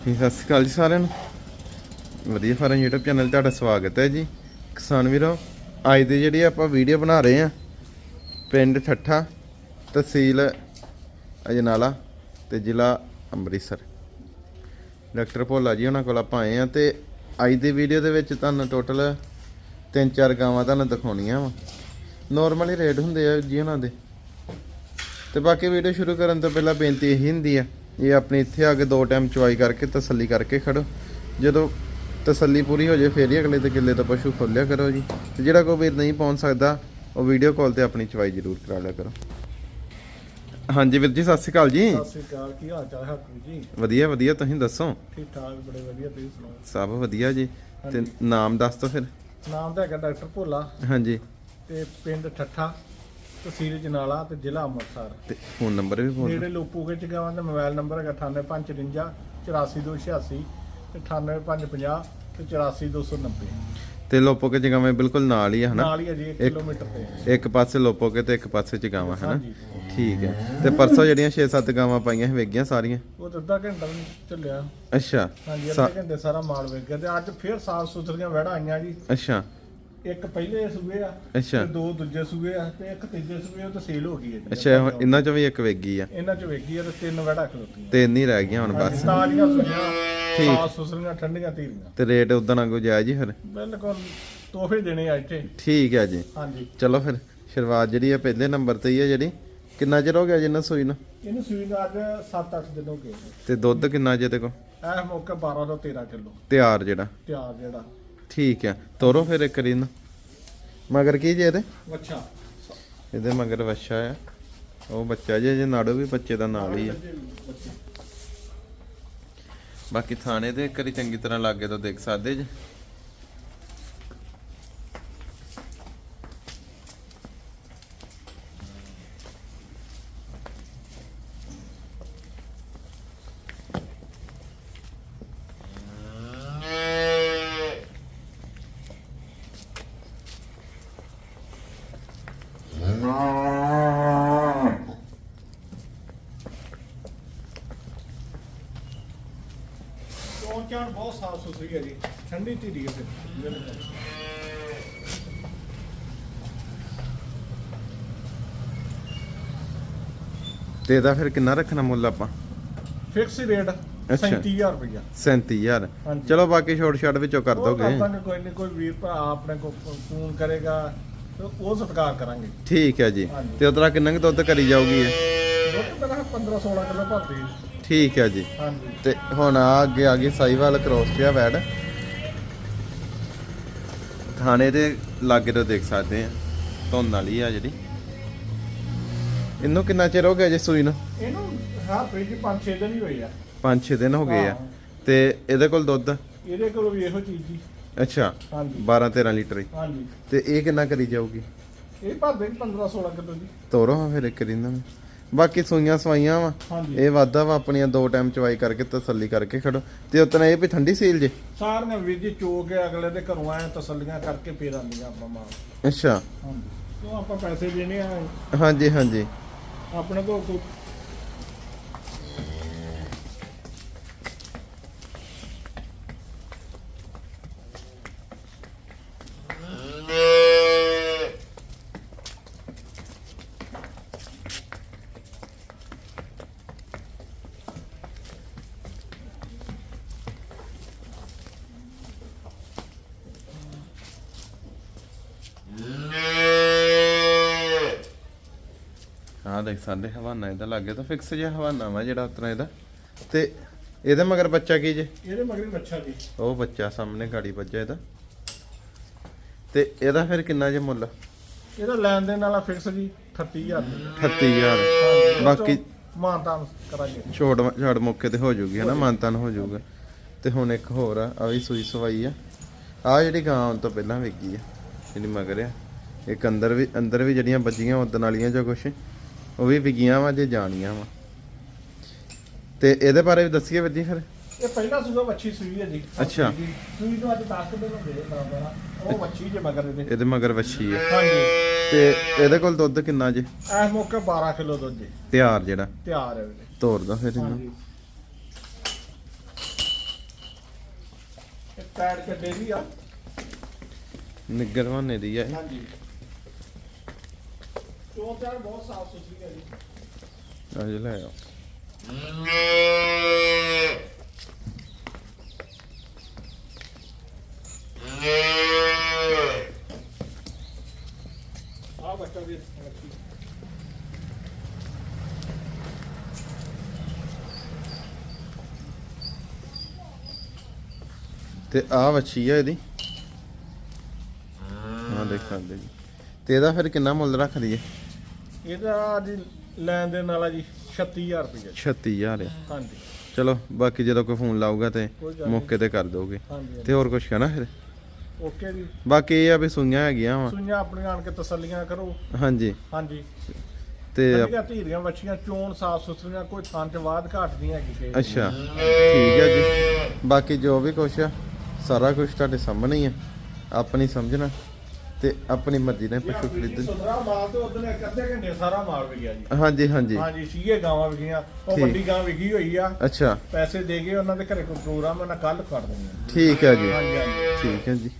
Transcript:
ਜੀ, ਸਤਿ ਸ਼੍ਰੀ ਅਕਾਲ ਜੀ ਸਾਰਿਆਂ ਨੂੰ। ਵਧੀਆ ਫਾਰਮ YouTube ਚੈਨਲ ਤੁਹਾਡਾ ਸਵਾਗਤ ਹੈ ਜੀ। ਕਿਸਾਨ ਵੀਰੋ, ਅੱਜ ਦੀ ਜਿਹੜੀ ਆਪਾਂ ਵੀਡੀਓ ਬਣਾ ਰਹੇ ਆ ਪਿੰਡ ਠੱਠਾ, ਤਹਿਸੀਲ ਅਜਨਾਲਾ ਤੇ ਜ਼ਿਲ੍ਹਾ ਅੰਮ੍ਰਿਤਸਰ। ਡਾਕਟਰ ਭੋਲਾ ਜੀ ਉਹਨਾਂ ਕੋਲ ਆਪਾਂ ਆਏ ਆ ਤੇ ਅੱਜ ਦੀ ਵੀਡੀਓ ਦੇ ਵਿੱਚ ਤੁਹਾਨੂੰ ਟੋਟਲ ਤਿੰਨ ਚਾਰ ਗਾਵਾਂ ਤੁਹਾਨੂੰ ਦਿਖਾਉਣੀਆਂ ਵਾ। ਨਾਰਮਲੀ ਰੇਟ ਹੁੰਦੇ ਆ ਜੀ ਉਹਨਾਂ ਦੇ। ਤੇ ਬਾਕੀ ਵੀਡੀਓ ਸ਼ੁਰੂ ਕਰਨ ਤੋਂ ਪਹਿਲਾਂ ਬੇਨਤੀ ਇਹੀ ਹੁੰਦੀ ਆ ਇਹ ਆਪਣੀ ਇੱਥੇ ਆ ਕੇ ਦੋ ਟਾਈਮ ਚੁਆਈ ਕਰਕੇ ਤਸੱਲੀ ਕਰਕੇ ਖੜੋ। ਜਦੋਂ ਤਸੱਲੀ ਪੂਰੀ ਹੋ ਜਾਏ ਫੇਰ ਹੀ ਅਗਲੇ ਤੇ ਕਿੱਲੇ ਤੋਂ ਪਸ਼ੂ ਖੋਲਿਆ ਕਰੋ ਜੀ। ਤੇ ਜਿਹੜਾ ਕੋਈ ਵੀਰ ਨਹੀਂ ਪਹੁੰਚ ਸਕਦਾ ਉਹ ਵੀਡੀਓ ਕਾਲ ਤੇ ਆਪਣੀ ਚੁਆਈ ਜ਼ਰੂਰ ਕਰਾ ਲਿਆ ਕਰੋ। ਹਾਂਜੀ ਵੀਰ ਜੀ ਸਤਿ ਸ਼੍ਰੀ ਅਕਾਲ ਜੀ। ਸਤਿ ਸ੍ਰੀ ਅਕਾਲ ਕੀ ਹਾਲ ਚਾਲ ਹੈ ਹਾਕੂ ਜੀ? ਵਧੀਆ ਵਧੀਆ ਤੁਸੀਂ ਦੱਸੋ? ਠੀਕ ਠਾਕ ਬੜੇ ਵਧੀਆ ਤੁਸੀਂ ਸੁਣਾਓ? ਸਭ ਵਧੀਆ ਜੀ। ਤੇ ਨਾਮ ਦੱਸ ਦਿਓ ਫਿਰ। ਨਾਮ ਤਾਂ ਹੈਗਾ ਡਾਕਟਰ ਭੋਲਾ। ਹਾਂਜੀ। ਤੇ ਪਿੰਡ ਠੱਠਾ। ਤਹਿਸੀਲ ਜਨਾਲਾ ਤੇ ਜ਼ਿਲ੍ਹਾ ਅੰਮ੍ਰਿਤਸਰ। ਤੇ ਫੋਨ ਨੰਬਰ ਵੀ ਬੋਲ ਨੇੜੇ ਲੋਪੂਗੇ ਚ ਗਾਵਾਂ ਦਾ ਮੋਬਾਈਲ ਨੰਬਰ ਹੈਗਾ 98553 84286 ਤੇ 98550 ਤੇ 84290 ਤੇ ਲੋਪੋ ਕੇ ਜਗਾਵੇਂ ਬਿਲਕੁਲ ਨਾਲ ਹੀ ਆ ਹਨਾ? ਨਾਲ ਹੀ ਹੈ ਜੀ 1 ਕਿਲੋਮੀਟਰ ਤੇ। ਇੱਕ ਪਾਸੇ ਲੋਪੋ ਕੇ ਤੇ ਇੱਕ ਪਾਸੇ ਚਗਾਵਾਂ ਹਨਾ? ਠੀਕ ਹੈ। ਤੇ ਪਰਸੋਂ ਜਿਹੜੀਆਂ 6-7 ਗਾਵਾਂ ਪਾਈਆਂ ਸੀ ਵੇਗੀਆਂ ਸਾਰੀਆਂ? ਉਹ ਅੱਧਾ ਘੰਟਾ ਵੀ ਚੱਲਿਆ। ਅੱਛਾ। ਹਾਂਜੀ ਅੱਧੇ ਘੰਟੇ ਸਾਰਾ ਮਾਲ ਵੇਚ ਗਿਆ ਤੇ ਅੱਜ ਫੇਰ ਸਾਫ਼ ਸੁਥਰੀਆਂ ਵੜਾ ਆਈਆਂ ਜੀ। ਅੱਛਾ। ਇੱਕ ਪਹਿਲੇ ਸੂਏ ਆ ਅੱਛਾ। ਤੇ ਦੋ ਦੂਜੇ ਸੂਏ ਆ ਤੇ ਇੱਕ ਤੀਜੇ ਸੂਏ ਉਹ ਤਾਂ ਸੇਲ ਹੋ ਗਈ ਹੈ ਜੀ। ਅੱਛਾ ਹੁਣ ਇਹਨਾਂ ਚੋਂ ਵੀ ਇੱਕ ਵੇਗੀ ਆ। ਇਹਨਾਂ ਚ ਵੇਖੀ ਆ ਤੇ ਤਿੰਨ ਵੜਾ ਖਲੋਤੀਆਂ। ਤਿੰਨ ਹੀ ਰਹਿ ਗਈਆਂ ਹੁਣ ਬਸ। ਤਾਜ਼ੀਆਂ ਸੁਣੀਆਂ ਠੀਕ। ਸਾਫ਼ ਸੁਥਰੀਆਂ ਠੰਡੀਆਂ ਧੀਰੀਆਂ ਤੇ ਰੇਟ ਉਦਾਂ ਨਾ ਕੋਈ ਜਾਇਜ਼ ਹੀ ਫਿਰ? ਬਿਲਕੁਲ ਤੋਹਫੇ ਦੇਣੇ ਆ ਇੱਥੇ। ਠੀਕ ਹੈ ਜੀ। ਹਾਂਜੀ। ਚਲੋ ਫਿਰ ਸ਼ੁਰੂਆਤ ਜਿਹੜੀ ਆ ਪਹਿਲੇ ਨੰਬਰ ਤੇ ਹੀ ਆ ਜਿਹੜੀ। ਕਿੰਨਾ ਚਿਰ ਹੋ ਗਿਆ ਜਿੰਨਾ ਸੂਈ ਨੂੰ? ਇਹਨੂੰ ਸੂਈ ਨੂੰ ਅੱਜ 7-8 ਦਿਨ ਹੋ ਗਏ ਨੇ। ਤੇ ਦੁੱਧ ਕਿੰਨਾ ਜੇ ਤੇ ਕੋ ਇਹ ਮੌਕੇ 12 ਤੋਂ 13 ਕਿਲੋ। ਤਿਆਰ ਜਿਹੜਾ। ਤਿਆਰ ਜਿਹੜਾ। ਠੀਕ ਆ ਤੋਰੋ ਫਿਰ ਇੱਕ ਰੀਨ ਮਗਰ ਕੀ ਜੇ ਇਹਦੇ? ਅੱਛਾ ਇਹਦੇ ਮਗਰ ਵੱਛਾ ਆ। ਉਹ ਬੱਚਾ ਜੇ ਜੇ ਨਾੜੋ ਵੀ ਬੱਚੇ ਦਾ ਨਾਲ ਹੀ ਆ। ਬਾਕੀ ਥਾਣੇ ਦੇ ਇੱਕ ਵਾਰੀ ਚੰਗੀ ਤਰ੍ਹਾਂ ਲਾਗੇ ਤੋਂ ਦੇਖ ਸਕਦੇ ਜੀ। ਚੋਣ ਚਾਣ ਬਹੁਤ ਸਾਫ਼ ਸੁਥਰੀ ਹੈ ਜੀ। ਠੰਡੀ ਧੀਰੀ ਹੈ ਫਿਰ ਬਿਲਕੁਲ ਤੇ ਇਹਦਾ ਫਿਰ ਕਿੰਨਾ ਰੱਖਣਾ ਮੁੱਲ ਆਪਾਂ? ਫਿਕਸ ਰੇਟ ਅੱਛਾ। 37000 ਰੁਪਇਆ 37000 ਹਾਂਜੀ। ਚਲੋ ਬਾਕੀ ਛੋਟ ਛਾਟ ਵਿੱਚੋਂ ਕਰ ਉਹ ਦੋਗੇ। ਕਰ ਦਾਂਗੇ ਕੋਈ ਨਹੀਂ ਕੋਈ ਵੀਰ ਭਰਾ ਆਪਣੇ ਕੋਲ ਫੋਨ ਕਰੇਗਾ। ਤੇ ਉਹ ਸਤਿਕਾਰ ਕਰਾਂਗੇ। ਠੀਕ ਹੈ ਜੀ। ਹਾਂਜੀ। ਤੇ ਉਤਰਾ ਕਿੰਨਾ ਕੁ ਦੁੱਧ ਕਰੀ ਜਾਊਗੀ ਇਹ? ਦੁੱਧ ਮੇਰਾ 15 16 ਕਿਲੋ ਭਰਦੀ ਠੀਕ ਹੈ ਜੀ। ਹਾਂਜੀ। ਤੇ ਹੁਣ ਆ ਅੱਗੇ ਆ ਗਈ ਸਾਈਵਾਲ ਕ੍ਰੋਸ ਪਿਆ ਵੈੜ ਥਾਣੇ ਦੇ ਲਾਗੇ ਤੋਂ ਦੇਖ ਸਕਦੇ ਆ। ਧੁੰਨ ਵਾਲੀ ਆ ਜਿਹੜੀ। ਇਹਨੂੰ ਕਿੰਨਾ ਚਿਰ ਹੋ ਗਿਆ ਜੇ ਸੂਈ ਨੂੰ? ਇਹਨੂੰ ਹਾਂ ਫ੍ਰਿਜ 5-6 ਦਿਨ ਹੀ ਹੋਏ ਆ। 5-6 ਦਿਨ ਹੋ ਗਏ ਆ। ਹਾਂ। ਤੇ ਇਹਦੇ ਕੋਲ ਦੁੱਧ? ਇਹਦੇ ਕੋਲ ਵੀ ਇਹੋ ਚੀਜ਼ ਜੀ। ਅੱਛਾ ਹਾਂਜੀ। 12-13 ਲੀਟਰ ਹੀ। ਹਾਂਜੀ। ਤੇ ਇਹ ਕਿੰਨਾ ਕਰੀ ਜਾਊਗੀ? ਇਹ ਭਰਦੇ 15-16 ਕਿਲੋ ਜੀ। ਤੋਰੋ ਹਾਂ ਫਿਰ ਇੱਕ ਰਿੰਨਾ ਬਾਕੀ ਸੂਈਆਂ ਸਵਾਈਆਂ ਵਾ। ਹਾਂਜੀ। ਇਹ ਵਾਧਾ ਵਾ ਆਪਣੀਆਂ ਦੋ ਟਾਈਮ ਚਵਾਈ ਕਰਕੇ ਤਸੱਲੀ ਕਰਕੇ ਖੜੋ। ਤੇ ਉਤਨਾ ਇਹ ਵੀ ਠੰਡੀ ਸੀਲ ਜੇ? ਸਾਰੀਆਂ ਵੀਰ ਜੀ ਚੋ ਕੇ ਅਗਲੇ ਦੇ ਘਰੋਂ ਆਏ ਤਸੱਲੀਆਂ ਕਰਕੇ ਫੇਰ ਆਉਂਦੀਆਂ ਆਪਾਂ ਮਾਲ। ਅੱਛਾ। ਹਾਂਜੀ। ਕਿਉਂ ਆਪਾਂ ਪੈਸੇ ਦੇਣੇ ਆ ਹਾਂਜੀ ਹਾਂਜੀ। ਆਪਣੇ ਕੋਲ ਕੋਈ ਆਹ ਦੇਖ ਸਕਦੇ ਹਵਾਨਾ ਇਹਦਾ ਲੱਗੇ ਤਾਂ ਫਿਕਸ ਜਿਹਾ ਹਵਾਨਾ ਵਾ ਜਿਹੜਾ ਉਤਨਾ ਇਹਦਾ। ਤੇ ਇਹਦੇ ਮਗਰ ਬੱਚਾ ਕੀ ਜੇ? ਇਹਦੇ ਮਗਰ ਵੀ ਅੱਛਾ ਜੀ। ਉਹ ਬੱਚਾ ਸਾਹਮਣੇ ਗਾੜੀ ਵੱਜਾ ਇਹਦਾ। ਤੇ ਇਹਦਾ ਫਿਰ ਕਿੰਨਾ ਜੇ ਮੁੱਲ? ਇਹਦਾ ਲੈਣ ਦੇਣ ਵਾਲਾ ਫਿਕਸ ਜੀ 38000 38000 ਬਾਕੀ ਮਾਨਤਾਨ ਕਰਾਂਗੇ। ਛੋਟ ਛਾੜ ਮੌਕੇ ਤੇ ਹੋ ਜੂਗੀ ਹਨਾ? ਮਾਨਤਨ ਹੋ ਜਾਊਗਾ ਤੇ ਹੁਣ ਇੱਕ ਹੋਰ ਆ ਆ ਵੀ ਸੂਈ ਸਵਾਈ ਆ। ਆ ਜਿਹੜੀ ਗਾਂ ਆਉਣ ਤੋਂ ਪਹਿਲਾਂ ਵੇਗੀ ਆ ਜਿਹੜੀ ਮਗਰ ਆ। ਇੱਕ ਅੰਦਰ ਵੀ ਅੰਦਰ ਵੀ ਜਿਹੜੀਆਂ ਵੱਜੀਆਂ ਉਦਣ ਵਾਲੀਆਂ ਜੋ ਕੁਛ। ਉਹ ਵੀ ਵਿਗੀਆਂ ਵਾ ਜੇ ਜਾਣੀਆਂ ਵਾ। ਤੇ ਇਹਦੇ ਬਾਰੇ ਵੀ ਦੱਸੀਏ ਵੀਰ ਜੀ ਫਿਰ। ਇਹ ਪਹਿਲਾ ਸੂਗਾ ਵੱਛੀ ਸੂਈ ਹੈ ਜੀ। ਅੱਛਾ। ਸੂਈ ਤੋਂ ਅੱਜ 10 ਦਿਨ ਹੋ ਗਏ ਬਰਾਬਰ ਉਹ ਵੱਛੀ ਜੇ ਮਗਰ ਇਹਦੇ। ਇਹਦੇ ਮਗਰ ਵੱਛੀ ਆ ਹਾਂਜੀ। ਤੇ ਇਹਦੇ ਕੋਲ ਦੁੱਧ ਕਿੰਨਾ ਜੇ? ਇਸ ਮੌਕੇ 12 ਕਿਲੋ ਦੁੱਧ ਜੀ। ਤਿਆਰ ਜਿਹੜਾ। ਤਿਆਰ ਹੈ ਵੀਰੇ। ਤੋਰ ਦੋ ਫਿਰ ਇਹਨੂੰ। ਹਾਂਜੀ। ਇਹ ਟਾਇਰ ਕੱਢੇ ਦੀ ਆ। ਨਿੱਗਰ ਬਹਾਨੇ ਦੀ ਆ ਇਹ। ਹਾਂਜੀ। ਚੋਂ ਚਾਰ ਬਹੁਤ ਸਾਫ਼ ਸੁਥਰੀ ਹੈ ਜੀ। ਅੱਜ ਲੈ ਆਓ। ਆ ਬੱਚਾ ਵੀ ਰੱਖੀ। ਤੇ ਆ ਵੱਛੀ ਆ ਇਹਦੀ। ਹਾਂ ਦੇਖ ਸਕਦੇ ਜੀ। ਤੇ ਇਹਦਾ ਫਿਰ ਕਿੰਨਾ ਮੁੱਲ ਰੱਖਦੀ ਹੈ ਇਹਦਾ ਜੀ ਲੈਣ ਦੇ ਨਾਲ ਆ ਜੀ। 36000 ਰੁਪਏ 36000 ਆ। ਹਾਂਜੀ। ਚਲੋ ਬਾਕੀ ਜਦੋਂ ਕੋਈ ਫੋਨ ਲਾਊਗਾ ਤੇ ਕੋਈ ਗੱਲ ਨਹੀਂ। ਮੌਕੇ ਤੇ ਕਰ ਦੋਗੇ। ਹਾਂਜੀ ਤੇ ਹੋਰ ਕੁਝ ਕਹਿਣਾ ਫਿਰ? ਓਕੇ ਜੀ। ਬਾਕੀ ਇਹ ਆ ਵੀ ਸੁਈਆਂ ਹੈਗੀਆਂ ਵਾ। ਸੁਈਆਂ ਆਪਣੀਆਂ ਆਣ ਕੇ ਤਸੱਲੀਆਂ ਕਰੋ। ਹਾਂਜੀ। ਹਾਂਜੀ। ਤੇ ਕੱਢੀਆਂ ਧੀਰੀਆਂ ਬੱਚੀਆਂ ਚੋਣ ਸਾਫ਼ ਸੁਥਰੀਆਂ ਕੋਈ ਥਾਂ ਚ ਬਾਦ ਘਾਟ ਨਹੀਂ ਹੈਗੀ ਕਿਸੇ ਦੀ। ਅੱਛਾ ਠੀਕ ਹੈ ਜੀ। ਬਾਕੀ ਜੋ ਵੀ ਕੁਛ ਆ ਸਾਰਾ ਕੁਝ ਤੁਹਾਡੇ ਸਾਹਮਣੇ ਹੀ ਆ। ਆਪਣੀ ਸਮਝਣਾ। ਤੇ ਆਪਣੀ ਮਰਜ਼ੀ ਨਾਲ ਪਸ਼ੂ ਖਰੀਦਣ। ਸੁੰਦਰਾ ਮਾਲ ਤੇ ਉਦੋਂ ਇੱਕ ਅੱਧੇ ਘੰਟੇ ਸਾਰਾ ਮਾਲ ਵਿਗਿਆ ਜੀ। ਹਾਂਜੀ ਹਾਂਜੀ। ਹਾਂਜੀ ਸੀਗੇ ਗਾਵਾਂ ਵਿਗੀਆਂ ਉਹ। ਵੱਡੀ ਗਾਂ ਵਿਗੀ ਹੋਈ ਆ। ਅੱਛਾ। ਪੈਸੇ ਦੇ ਗਏ ਉਹਨਾਂ ਦੇ ਘਰੇ ਕੋਈ ਪ੍ਰੋਗਰਾਮ ਉਹਨਾਂ ਕੱਲ ਕਰ ਦੇਣੀ ਠੀਕ ਹੈ ਜੀ। ਹਾਂਜੀ ਹਾਂਜੀ। ਠੀਕ ਹੈ ਜੀ।